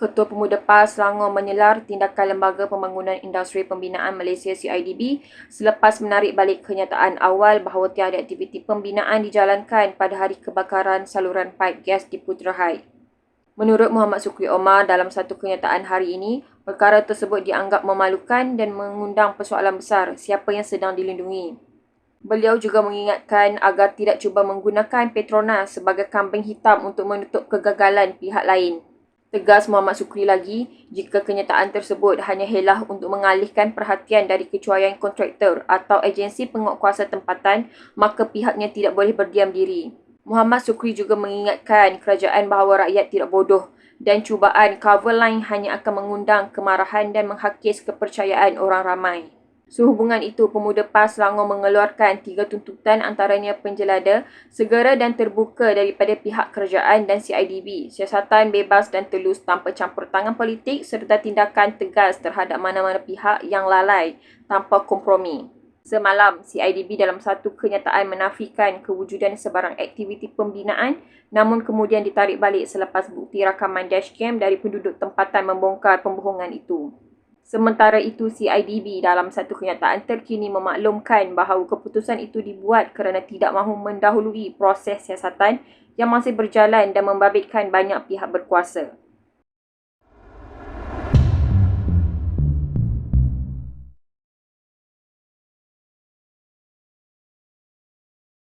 Ketua Pemuda PAS Selangor menyelar tindakan Lembaga Pembangunan Industri Pembinaan Malaysia CIDB selepas menarik balik kenyataan awal bahawa tiada aktiviti pembinaan dijalankan pada hari kebakaran saluran paip gas di Putrahai. Menurut Muhammad Sukri Omar dalam satu kenyataan hari ini, perkara tersebut dianggap memalukan dan mengundang persoalan besar siapa yang sedang dilindungi. Beliau juga mengingatkan agar tidak cuba menggunakan Petronas sebagai kambing hitam untuk menutup kegagalan pihak lain. Tegas Muhammad Sukri lagi, jika kenyataan tersebut hanya helah untuk mengalihkan perhatian dari kecuaian kontraktor atau agensi penguatkuasa tempatan, maka pihaknya tidak boleh berdiam diri. Muhammad Sukri juga mengingatkan kerajaan bahawa rakyat tidak bodoh dan cubaan cover line hanya akan mengundang kemarahan dan menghakis kepercayaan orang ramai. Sehubungan itu, Pemuda PAS Selangor mengeluarkan tiga tuntutan antaranya penjelada, segera dan terbuka daripada pihak kerajaan dan CIDB, siasatan bebas dan telus tanpa campur tangan politik serta tindakan tegas terhadap mana-mana pihak yang lalai tanpa kompromi. Semalam, CIDB dalam satu kenyataan menafikan kewujudan sebarang aktiviti pembinaan namun kemudian ditarik balik selepas bukti rakaman dashcam dari penduduk tempatan membongkar pembohongan itu. Sementara itu, CIDB dalam satu kenyataan terkini memaklumkan bahawa keputusan itu dibuat kerana tidak mahu mendahului proses siasatan yang masih berjalan dan membabitkan banyak pihak berkuasa.